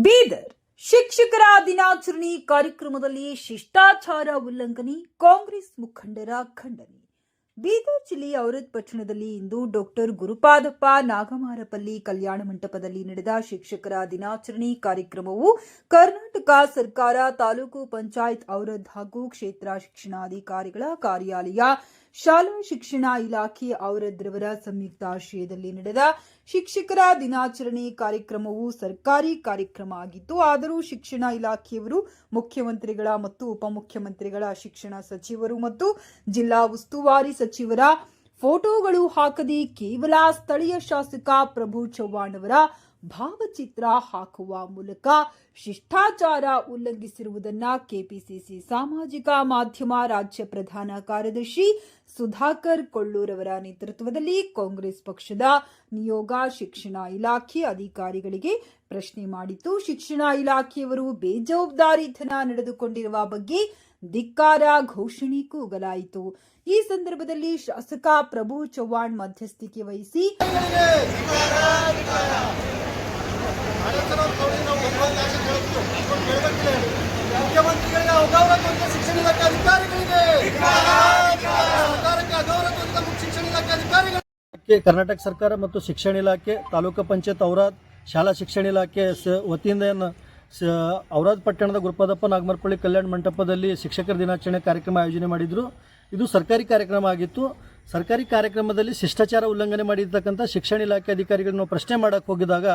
ಬೀದರ್ ಶಿಕ್ಷಕರ ದಿನಾಚರಣೆ ಕಾರ್ಯಕ್ರಮದಲ್ಲಿ ಶಿಷ್ಟಾಚಾರ ಉಲ್ಲಂಘನೆ, ಕಾಂಗ್ರೆಸ್ ಮುಖಂಡರ ಖಂಡನೆ. ಬೀದರ್ ಜಿಲ್ಲೆಯ ಔರತ್ ಪಟ್ಟಣದಲ್ಲಿ ಇಂದು ಡಾಕ್ಟರ್ ಗುರುಪಾದಪ್ಪ ನಾಗಮಾರಪಲ್ಲಿ ಕಲ್ಯಾಣ ಮಂಟಪದಲ್ಲಿ ನಡೆದ ಶಿಕ್ಷಕರ ದಿನಾಚರಣೆ ಕಾರ್ಯಕ್ರಮವು ಕರ್ನಾಟಕ ಸರ್ಕಾರ ತಾಲೂಕು ಪಂಚಾಯತ್ ಔರತ್ ಹಾಗೂ ಕ್ಷೇತ್ರ ಶಿಕ್ಷಣಾಧಿಕಾರಿಗಳ ಕಾರ್ಯಾಲಯ ಶಾಲಾ ಶಿಕ್ಷಣ ಇಲಾಖೆ ಔರದ್ರವರ ಸಂಯುಕ್ತಾಶ್ರಯದಲ್ಲಿ ನಡೆದ ಶಿಕ್ಷಕರ ದಿನಾಚರಣೆ ಕಾರ್ಯಕ್ರಮವು ಸರ್ಕಾರಿ ಕಾರ್ಯಕ್ರಮ ಆಗಿತ್ತು. ಆದರೂ ಶಿಕ್ಷಣ ಇಲಾಖೆಯವರು, ಮುಖ್ಯಮಂತ್ರಿಗಳ ಮತ್ತು ಉಪಮುಖ್ಯಮಂತ್ರಿಗಳ ಶಿಕ್ಷಣ ಸಚಿವರು ಮತ್ತು ಜಿಲ್ಲಾ ಉಸ್ತುವಾರಿ ಸಚಿವರ ಫೋಟೋಗಳು ಹಾಕದೆ ಕೇವಲ ಸ್ಥಳೀಯ ಶಾಸಕ ಪ್ರಭು ಚವ್ಹಾಣ್ ಅವರ ಭಾವಚಿತ್ರ ಹಾಕುವ ಮೂಲಕ ಶಿಷ್ಟಾಚಾರ ಉಲ್ಲಂಘಿಸಿರುವುದನ್ನ ಕೆಪಿಸಿಸಿ ಸಾಮಾಜಿಕ ಮಾಧ್ಯಮ ರಾಜ್ಯ ಪ್ರಧಾನ ಕಾರ್ಯದರ್ಶಿ ಸುಧಾಕರ್ ಕೊಳ್ಳೂರವರ ನೇತೃತ್ವದಲ್ಲಿ ಕಾಂಗ್ರೆಸ್ ಪಕ್ಷದ ನಿಯೋಗ ಶಿಕ್ಷಣ ಇಲಾಖೆ ಅಧಿಕಾರಿಗಳಿಗೆ ಪ್ರಶ್ನೆ ಮಾಡಿತ್ತು. ಶಿಕ್ಷಣ ಇಲಾಖೆಯವರು ಬೇಜವಾಬ್ದಾರಿತನ ನಡೆದುಕೊಂಡಿರುವ ಬಗ್ಗೆ ಧಿಕ್ಕಾರ ಘೋಷಣೆ ಕೂಗಲಾಯಿತು. ಈ ಸಂದರ್ಭದಲ್ಲಿ ಶಾಸಕ ಪ್ರಭು ಚವ್ಹಾಣ್ ಮಧ್ಯಸ್ಥಿಕೆ ವಹಿಸಿ ಮುಖ್ಯಮಂತ್ರಿಗಳಿಗೆ ಅಗೌರವ ತೋರಿದ ಶಿಕ್ಷಣ ಇಲಾಖೆ ಅಧಿಕಾರಿಗಳಿಗೆ ಸರ್ಕಾರಕ್ಕೆ ಅಗೌರವ ತೋರಿದ ಶಿಕ್ಷಣ ಇಲಾಖೆ ಅಧಿಕಾರಿಗಳಿಗೆ ಕರ್ನಾಟಕ ಸರ್ಕಾರ ಮತ್ತು ಶಿಕ್ಷಣ ಇಲಾಖೆ, ತಾಲೂಕು ಪಂಚಾಯತ್ ಔರಾದ್ ಶಾಲಾ ಶಿಕ್ಷಣ ಇಲಾಖೆ ವತಿಯಿಂದ ಔರಾದ್ ಪಟ್ಟಣದ ಗುರುಪಾದಪ್ಪ ನಾಗಮರ್ಪಳ್ಳಿ ಕಲ್ಯಾಣ ಮಂಟಪದಲ್ಲಿ ಶಿಕ್ಷಕರ ದಿನಾಚರಣೆ ಕಾರ್ಯಕ್ರಮ ಆಯೋಜನೆ ಮಾಡಿದ್ರು. ಇದು ಸರ್ಕಾರಿ ಕಾರ್ಯಕ್ರಮ ಆಗಿತ್ತು. ಸರ್ಕಾರಿ ಕಾರ್ಯಕ್ರಮದಲ್ಲಿ ಶಿಷ್ಟಾಚಾರ ಉಲ್ಲಂಘನೆ ಮಾಡಿರ್ತಕ್ಕಂಥ ಶಿಕ್ಷಣ ಇಲಾಖೆ ಅಧಿಕಾರಿಗಳನ್ನು ಪ್ರಶ್ನೆ ಮಾಡೋಕ್ಕೆ ಹೋಗಿದಾಗ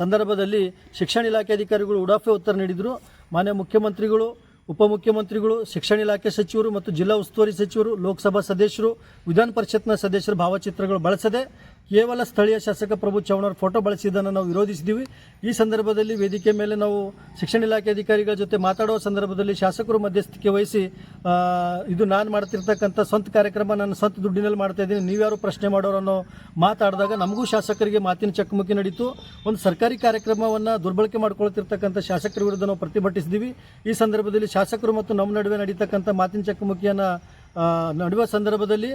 ಸಂದರ್ಭದಲ್ಲಿ ಶಿಕ್ಷಣ ಇಲಾಖೆ ಅಧಿಕಾರಿಗಳು ಉಡಾಫೆ ಉತ್ತರ ನೀಡಿದರು. ಮಾನ್ಯ ಮುಖ್ಯಮಂತ್ರಿಗಳು, ಉಪಮುಖ್ಯಮಂತ್ರಿಗಳು, ಶಿಕ್ಷಣ ಇಲಾಖೆ ಸಚಿವರು ಮತ್ತು ಜಿಲ್ಲಾ ಉಸ್ತುವಾರಿ ಸಚಿವರು, ಲೋಕಸಭಾ ಸದಸ್ಯರು, ವಿಧಾನ ಪರಿಷತ್ನ ಸದಸ್ಯರ ಭಾವಚಿತ್ರಗಳು ಬಳಸದೆ ಕೇವಲ ಸ್ಥಳೀಯ ಶಾಸಕ ಪ್ರಭು ಚವ್ಹಾಣ್ ಫೋಟೋ ಬಳಸಿದ್ದನ್ನು ನಾವು ವಿರೋಧಿಸಿದ್ದೀವಿ ಈ ಸಂದರ್ಭದಲ್ಲಿ ವೇದಿಕೆ ಮೇಲೆ ನಾವು ಶಿಕ್ಷಣ ಇಲಾಖೆ ಅಧಿಕಾರಿಗಳ ಜೊತೆ ಮಾತಾಡುವ ಸಂದರ್ಭದಲ್ಲಿ ಶಾಸಕರು ಮಧ್ಯಸ್ಥಿಕೆ ವಹಿಸಿ ಇದು ನಾನು ಮಾಡ್ತಿರ್ತಕ್ಕಂಥ ಸ್ವಂತ ಕಾರ್ಯಕ್ರಮ ನಾನು ಸ್ವಂತ ದುಡ್ಡಿನಲ್ಲಿ ಮಾಡ್ತಾ ಇದ್ದೀನಿ ನೀವ್ಯಾರು ಪ್ರಶ್ನೆ ಮಾಡೋರು ಅನ್ನೋ ಮಾತಾಡಿದಾಗ ನಮಗೂ ಶಾಸಕರಿಗೆ ಮಾತಿನ ಚಕಮಕಿ ನಡೀತು. ಒಂದು ಸರ್ಕಾರಿ ಕಾರ್ಯಕ್ರಮವನ್ನು ದುರ್ಬಳಕೆ ಮಾಡ್ಕೊಳ್ತಿರ್ತಕ್ಕಂಥ ಶಾಸಕರ ವಿರುದ್ಧ ನಾವು ಪ್ರತಿಭಟಿಸಿದ್ದೀವಿ ಈ ಸಂದರ್ಭದಲ್ಲಿ ಶಾಸಕರು ಮತ್ತು ನಮ್ಮ ನಡುವೆ ನಡೀತಕ್ಕಂಥ ಮಾತಿನ ಚಕಮಕಿಯನ್ನು ನಡುವ ಸಂದರ್ಭದಲ್ಲಿ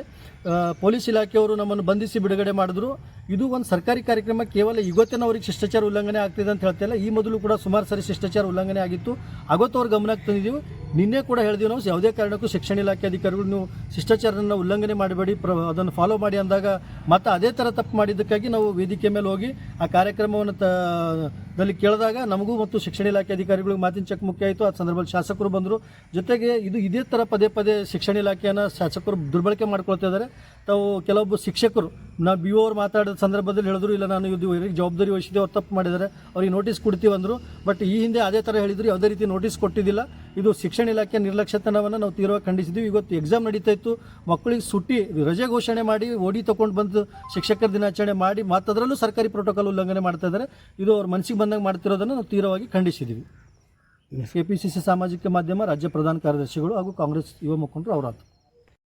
ಪೊಲೀಸ್ ಇಲಾಖೆಯವರು ನಮ್ಮನ್ನು ಬಂಧಿಸಿ ಬಿಡುಗಡೆ ಮಾಡಿದ್ರು. ಇದು ಒಂದು ಸರ್ಕಾರಿ ಕಾರ್ಯಕ್ರಮ, ಕೇವಲ ಇವತ್ತಿನ ಅವ್ರಿಗೆ ಶಿಷ್ಟಾಚಾರ ಉಲ್ಲಂಘನೆ ಆಗ್ತಿದೆ ಅಂತ ಹೇಳ್ತಿಲ್ಲ. ಈ ಮೊದಲು ಕೂಡ ಸುಮಾರು ಸರಿ ಶಿಷ್ಟಾಚಾರ ಉಲ್ಲಂಘನೆ ಆಗಿತ್ತು. ಅವತ್ತು ಗಮನಕ್ಕೆ ತಂದಿದ್ದೀವಿ. ನಿನ್ನೆ ಕೂಡ ಹೇಳಿದೀವಿ ನಾವು, ಯಾವುದೇ ಕಾರಣಕ್ಕೂ ಶಿಕ್ಷಣ ಇಲಾಖೆ ಅಧಿಕಾರಿಗಳು ನೀವು ಶಿಷ್ಟಾಚಾರನ ಉಲ್ಲಂಘನೆ ಮಾಡಬೇಡಿ, ಪ್ರ ಅದನ್ನು ಫಾಲೋ ಮಾಡಿ ಅಂದಾಗ ಮತ್ತೆ ಅದೇ ಥರ ತಪ್ಪು ಮಾಡಿದ್ದಕ್ಕಾಗಿ ನಾವು ವೇದಿಕೆ ಮೇಲೆ ಹೋಗಿ ಆ ಕಾರ್ಯಕ್ರಮವನ್ನು ತ ದಲ್ಲಿ ಕೇಳಿದಾಗ ನಮಗೂ ಮತ್ತು ಶಿಕ್ಷಣ ಇಲಾಖೆ ಅಧಿಕಾರಿಗಳಿಗೆ ಮಾತಿನ ಚಕಮಕಿ ಆಯಿತು. ಆ ಸಂದರ್ಭದಲ್ಲಿ ಶಾಸಕರು ಬಂದರು. ಜೊತೆಗೆ ಇದು ಇದೇ ಥರ ಪದೇ ಪದೇ ಶಿಕ್ಷಣ ಇಲಾಖೆಯನ್ನು ಶಾಸಕರು ದುರ್ಬಳಕೆ ಮಾಡ್ಕೊಳ್ತಾ ಇದ್ದಾರೆ. ತಾವು ಕೆಲವೊಬ್ಬ ಶಿಕ್ಷಕರು ನಾವು ಬಿ ಅವ್ರು ಮಾತಾಡಿದ ಸಂದರ್ಭದಲ್ಲಿ ಹೇಳಿದ್ರು, ಇಲ್ಲ ನಾನು ಇದು ಇವರಿಗೆ ಜವಾಬ್ದಾರಿ ವಹಿಸಿದೆ, ಅವ್ರು ತಪ್ಪು ಮಾಡಿದ್ದಾರೆ, ಅವ್ರಿಗೆ ನೋಟಿಸ್ ಕೊಡ್ತೀವಿ ಅಂದರು. ಬಟ್ ಈ ಹಿಂದೆ ಅದೇ ಥರ ಹೇಳಿದ್ರು, ಯಾವುದೇ ರೀತಿ ನೋಟಿಸ್ ಕೊಟ್ಟಿದ್ದಿಲ್ಲ. ಇದು ಶಿಕ್ಷಣ ಇಲಾಖೆ ನಿರ್ಲಕ್ಷ್ಯತನವನ್ನು ನಾವು ತೀವ್ರವಾಗಿ ಖಂಡಿಸಿದ್ದೀವಿ ಇವತ್ತು ಎಕ್ಸಾಮ್ ನಡೀತಾ ಇತ್ತು. ಮಕ್ಕಳಿಗೆ ಸುಟ್ಟಿ ರಜೆ ಘೋಷಣೆ ಮಾಡಿ ಓಡಿ ತಗೊಂಡು ಬಂದು ಶಿಕ್ಷಕರ ದಿನಾಚರಣೆ ಮಾಡಿ ಮತ್ತದರಲ್ಲೂ ಸರ್ಕಾರಿ ಪ್ರೋಟೋಕಾಲ್ ಉಲ್ಲಂಘನೆ ಮಾಡ್ತಾ ಇದ್ದಾರೆ. ಇದು ಅವ್ರ ಮನಸ್ಸಿಗೆ ಬಂದಾಗ ಮಾಡ್ತಿರೋದನ್ನು ನಾವು ತೀವ್ರವಾಗಿ ಖಂಡಿಸಿದ್ದೀವಿ ಕೆ ಪಿ ಸಿ ಸಿ ಸಾಮಾಜಿಕ ಮಾಧ್ಯಮ ರಾಜ್ಯ ಪ್ರಧಾನ ಕಾರ್ಯದರ್ಶಿಗಳು ಹಾಗೂ ಕಾಂಗ್ರೆಸ್ ಯುವ ಮುಖಂಡರು ಅವರಾತು